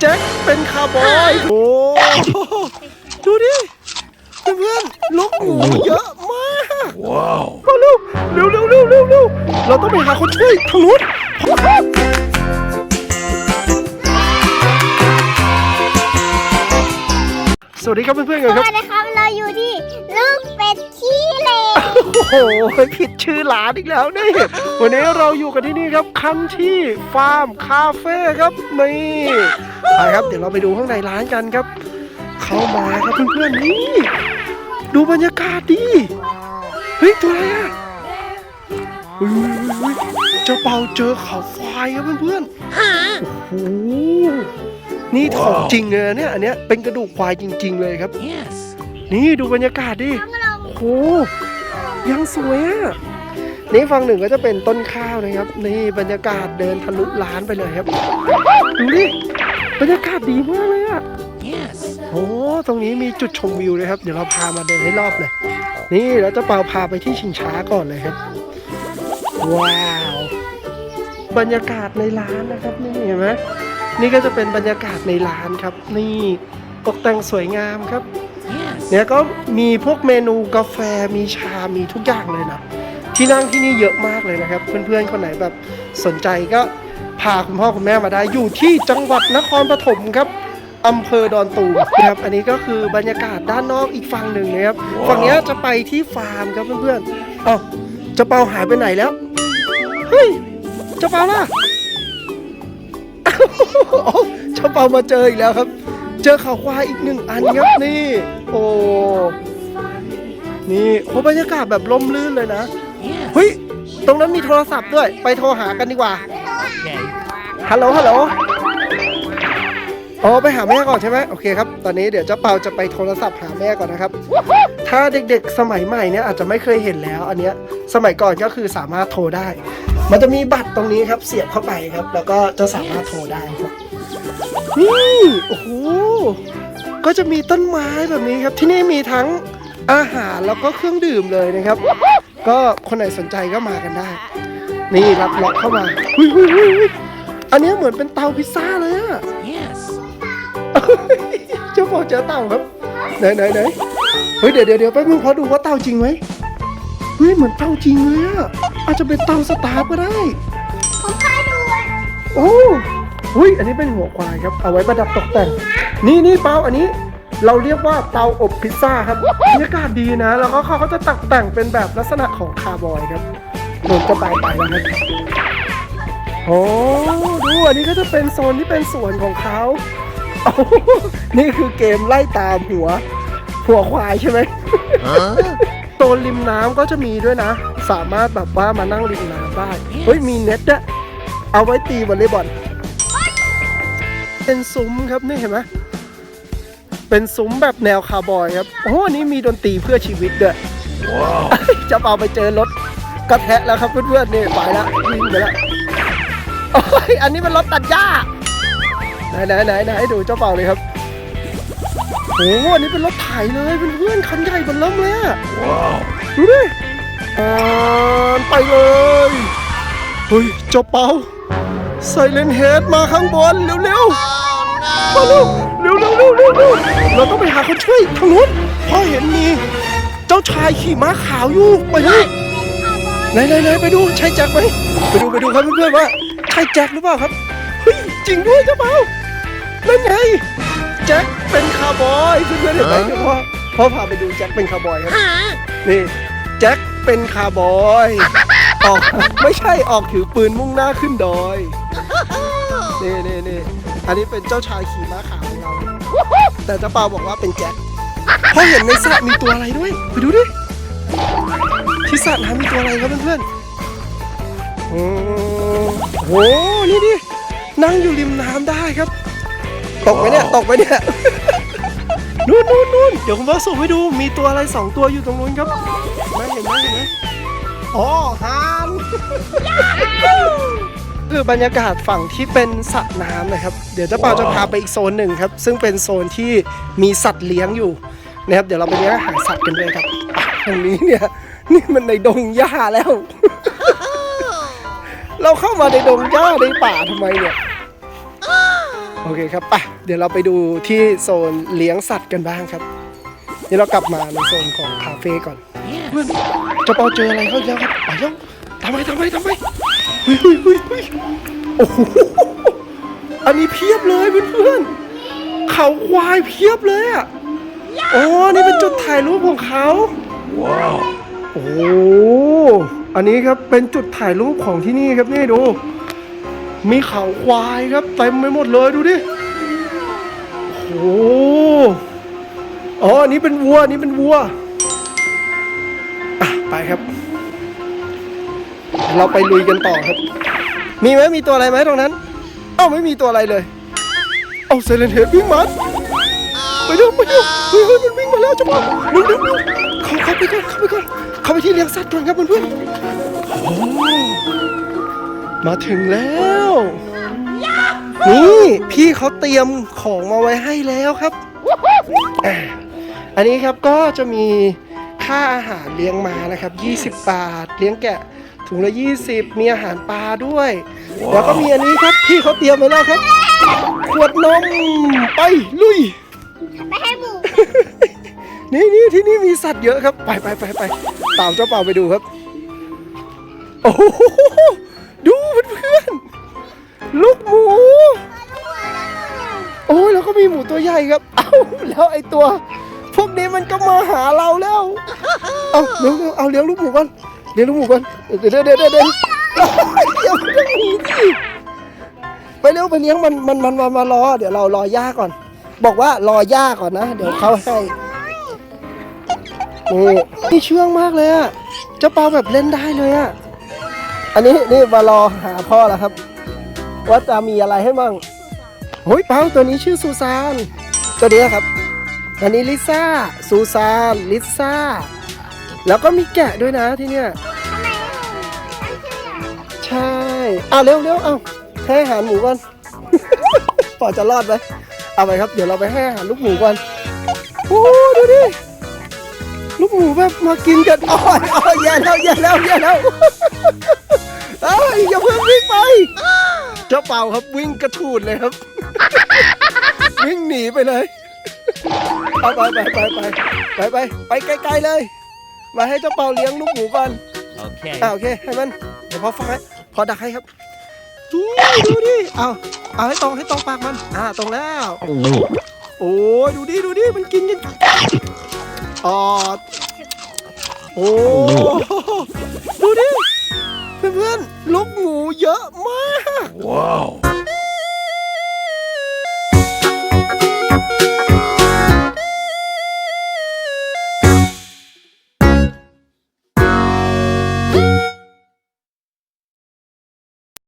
แจ็คเป็นคาร์บอยโอ้ดูดิเพื่อนๆลูกหมูเยอะมากว้าวเร็วเร็วเร็วเร็วเร็วเร็วเราต้องไปหาคนช่วยทางนู้นสวัสดีครับเพื่อนๆสกันครับวัสดีครับเราอยู่ที่ลูกเป็ดขี้เหร่ โอ้โหผิดชื่อร้านอีกแล้วนี่วันนี้เราอยู่กันที่นี่ครับคันที่ฟาร์มคาเฟ่ครับนี่ไปครับเดี๋ยวเราไปดูข้างในร้านกันครับ เข้ามาครับเพื่อนๆนี่ดูบรรยากาศดิเฮ้ยตัวอะไรอะเฮ้ยเจ้าเปาเจอเขาไฟครับเพื่อนๆโอ้โหนี่ของจริงเลยนะเนี่ยอันเนี้ยเป็นกระดูกควายจริง ๆ เลยครับ นี่ดูบรรยากาศดิโอ้โห ยังสวยอะนี่ฝั่งหนึ่งก็จะเป็นต้นข้าวนะครับ นี่บรรยากาศเดินทะลุร้านไปเลยครับ ดูดิบรรยากาศดีมากเลยอะโอ้ตรงนี้มีจุดชมวิวเลยครับ เดี๋ยวเราพามาเดินให้รอบเลย นี่แล้วเจะเปาพาไปที่ชิงช้าก่อนเลยครับ ว้าว บรรยากาศในร้านนะครับนี่เห็นไหมนี่ก็จะเป็นบรรยากาศในร้านครับ นี่ตกแต่งสวยงามครับ เนี่ยก็มีพวกเมนูกาแฟมีชา มีทุกอย่างเลยนะ ที่นั่งที่นี่เยอะมากเลยนะครับ เพื่อนๆคนไหนแบบสนใจก็พาคุณพ่อคุณแม่มาได้อยู่ที่จังหวัดนครปฐมครับอำเภอดอนตูมนะครับ อันนี้ก็คือบรรยากาศด้านนอกอีกฝั่งหนึ่งนะครับ ฝั่งนี้จะไปที่ฟาร์มครับเพื่อนๆ เอ้าเจะเปาหายไปไหนแล้ว เฮ้ยเจะเปาล่ะโอ้เจ้าเปามาเจออีกแล้วครับ เจอเขาควายอีกหนึ่งอันครับนี่ โอ้ นี่โอ้บรรยากาศแบบร่มรื่นเลยนะ เฮ้ย ตรงนั้นมีโทรศัพท์ด้วย ไปโทรหากันดีกว่า ฮัลโหล ฮัลโหล อ๋อ ไปหาแม่ก่อนใช่ไหมโอเคครับ ตอนนี้เดี๋ยวเจ้าเปาจะไปโทรศัพท์หาแม่ก่อนนะครับ ถ้าเด็กๆ สมัยใหม่เนี่ยอาจจะไม่เคยเห็นแล้ว อันเนี้ย สมัยก่อนก็คือสามารถโทรได้ มันจะมีบัตรตรงนี้ครับ เสียบเข้าไปครับ แล้วก็จะสามารถโทรได้ครับ นี่โอ้โหก็จะมีต้นไม้แบบนี้ครับ ที่นี่มีทั้งอาหารแล้วก็เครื่องดื่มเลยนะครับ ก็คนไหนสนใจก็มากันได้ นี่รับล็อกเข้ามาหุยหุยหุยหุยอันนี้เหมือนเป็นเตาพิซซ่าเลยอะเจ้าของเจอเต่าครับไหนไหนไหนเฮ้ยเดี๋ยวเดี๋ยวเดี๋ยวแป๊บนึงขอดูว่าเต่าจริงไหมเฮ้ยเหมือนเต่าจริงเลยอะอาจจะเป็นเต่าสตาร์ฟก็ได้ ผมพาดูอะโอ้ หุ้ยอันนี้เป็นหัวควายครับ เอาไว้ประดับตกแต่ง นี่นี่เปาอันนี้เราเรียกว่าเตาอบพิซซ่าครับบรรยากาศดีนะ แล้วก็เขาก็จะตกแต่งเป็นแบบลักษณะของคาร์บอยครับโดนจะตายไปแล้วครับโอ้ดูอันนี้ก็จะเป็นโซนที่เป็นสวนของเขาอนี่คือเกมไล่ตามหัว หัวควายใช่ไหมโซนริมน้ำก็จะมีด้วยนะ สามารถแบบว่ามานั่งริมน้ำได้ เฮ้ยมีเน็ตด้วยเอาไว้ตีวอลเลย์บอล เป็นซุ้มครับนี่เห็นไหมเป็นซุ้มแบบแนวคาร์บอยครับ โอ้โหอันนี้มีดนตรีเพื่อชีวิตด้วยจะเอาไปเจอรถกระแทะแล้วครับเพื่อนๆนี่ไปแล้ววิ่งไปแล้วโอ้ยอันนี้มันรถตัดหญ้าไหนไหนไหนไหนดูเจ้าเป่าเลยครับโอ้โหอันนี้เป็นรถไถเลยเพื่อนๆคันใหญ่บนเริ่มเลยอะดูดิอ่านไปเลยเฮ้ยเจ้าเป่าไซเลนเฮดมาข้างบนเร็วๆ มาเร็วเร็วเร็วเร็วเร็วเร็วเราต้องไปหาคนช่วยทางนู้นเพ่อเห็นมีเจ้าชายขี่ม้าขาวอยู่ไปเลยไหนไหนไหนไปดูใช่แจ็คไหมไปดูไปดูครับเพื่อนๆว่าใช่แจ็คหรือเปล่าครับเฮ้ยจริงด้วยเจ้าเปานั่นไงแจ็คเป็นคาร์บอยเพื่อนๆเห็นไหมเดี๋ยวพ่อพ่อพาไปดูแจ็คเป็นคาร์บอยครับนี่แจ็คเป็นคาร์บอยออกไม่ใช่ออกถือปืนมุ่งหน้าขึ้นดอยนี่นี่นี่ อันนี้เป็นเจ้าชายขี่ม้าขาวของเรา แต่เจ้าเปาบอกว่าเป็นแจ็คเพราะเห็นในสระมีตัวอะไรด้วย ไปดูดิ ที่สระน้ำมีตัวอะไรครับเพื่อนๆโอ้โห นี่ดิ นั่งอยู่ริมน้ำได้ครับ ตกไหมเนี่ย ตกไหมเนี่ยนู่นนู่นนู่นเดี๋ยวคุณพ่อส่งให้ดู มีตัวอะไรสองตัวอยู่ตรงนู้นครับไม่เห็นไหมเห็นไหมอ๋อฮาน คือบรรยากาศฝั่งที่เป็นสระน้ำนะครับ เดี๋ยวเจ้าเปาจะพาไปอีกโซนหนึ่งครับ ซึ่งเป็นโซนที่มีสัตว์เลี้ยงอยู่นะครับ เดี๋ยวเราไปเลี้ยงอาหารสัตว์กันด้วยครับตรงนี้เนี่ยนี่มันในดงหญ้าแล้ว เราเข้ามาในดงหญ้าในป่าทำไมเนี่ยโอเคครับไปเดี๋ยวเราไปดูที่โซนเลี้ยงสัตว์กันบ้างครับนี่เรากลับมาในโซนของคาเฟ่ก่อนเพื่อนเจะเปาเจออะไรเขาอีกแล้วครับไปแล้วทำไมทำไมทำไม เฮ้ยเฮ้ยเฮ้ยเฮ้ยโอ้โหอันนี้เพียบเลยเพื่อนๆเขาควายเพียบเลยอะอ๋อนี่เป็นจุดถ่ายรูปของเขาว้าวโอ้โหอันนี้ครับเป็นจุดถ่ายรูปของที่นี่ครับนี่ดู มีเขาควายครับเต็มไปหมดเลยดูดิโอ้โหอ๋ออันนี้เป็นวัวอันนี้เป็นวัว อะ ไปครับ เราไปลุยกันต่อครับ มีไหมมีตัวอะไรไหมตรงนั้น เอ้าไม่มีตัวอะไรเลย เอาเซเลนเฮดวิ่งมาไปเร็วไปเร็วเฮ้ยเฮ้ยมันวิ่งมาแล้วจะบอกเร็วเร็วเร็วเขาเข้าไปก่อนเข้าไปก่อนเข้าไปที่เลี้ยงสัตว์ก่อนครับเพื่อนโอ้มาถึงแล้วนี่พี่เขาเตรียมของมาไว้ให้แล้วครับอะอันนี้ครับก็จะมีค่าอาหารเลี้ยงมานะครับ 20 บาท เลี้ยงแกะ ถุงละ 20 มีอาหารปลาด้วย แล้วก็มีอันนี้ครับพี่เขาเตรียมไว้แล้วครับ ขวดนมไปลุย ไปให้หมูนี่นี่ที่นี่มีสัตว์เยอะครับ ไปไปไปไปตามเจ้าเป่าไปดูครับ โอ้โหดูเพื่อนๆลูกหมู โอ้ยแล้วก็มีหมูตัวใหญ่ครับ เอ้าแล้วไอตัว พวกนี้มันก็มาหาเราแล้ว เอาเลี้ยงๆเอาเลี้ยงลูกหมูก่อนเลี้ยงลูกหมูก่อน เดี๋ยวเดี๋ยวเดี๋ยวเดี๋ยวเดี๋ยวเดี๋ยวเลี้ยงไปเร็วไปเลี้ยงมันมันมันมามารอ เดี๋ยวเรารอย่าก่อน บอกว่ารอย่าก่อนนะ เดี๋ยวเขาให้นี่นี่เชื่องมากเลยอะเจ้าเปาแบบเล่นได้เลยอะอันนี้นี่มารอหาพ่อแล้วครับ ว่าจะมีอะไรให้มั่งโอ้ยเปาตัวนี้ชื่อซูซานตัวนี้ครับอันนี้ลิซ่าซูซานลิซ่าแล้วก็มีแกะด้วยนะที่เนี่ย ช่อะเร็วเร็วเอาให้อาหารหมูก่อนพอจะรอดไหมเอาไปครับ เดี๋ยวเราไปให้อาหารลูกหมูก่อนโอ้ดูดิ ลูกหมูแบบมากินกันอ๋อยอ๋อยแย่แล้วแย่แล้วแย่แล้วเอ้ยอย่าเพิ่งวิ่งไป เจ้าเป่าครับวิ่งกระทูดเลยครับ วิ่งหนีไปเลยเอาไปไปไปไปไปไปไปไกลๆเลย มาให้เจ้าเป่าเลี้ยงลูกหมูก่อน Okay. อ่าโอเคให้มันเดี๋ยวพอฟัง พอดักให้ครับนี่ดูดิเอาเอาให้ตรงให้ตรงปากมัน อ่าตรงแล้ว โอ้ยดูดิดูดิมันกินกันอ๋อโอ้ดูดิเพื่อนๆลูกหมูเยอะมาก Wow.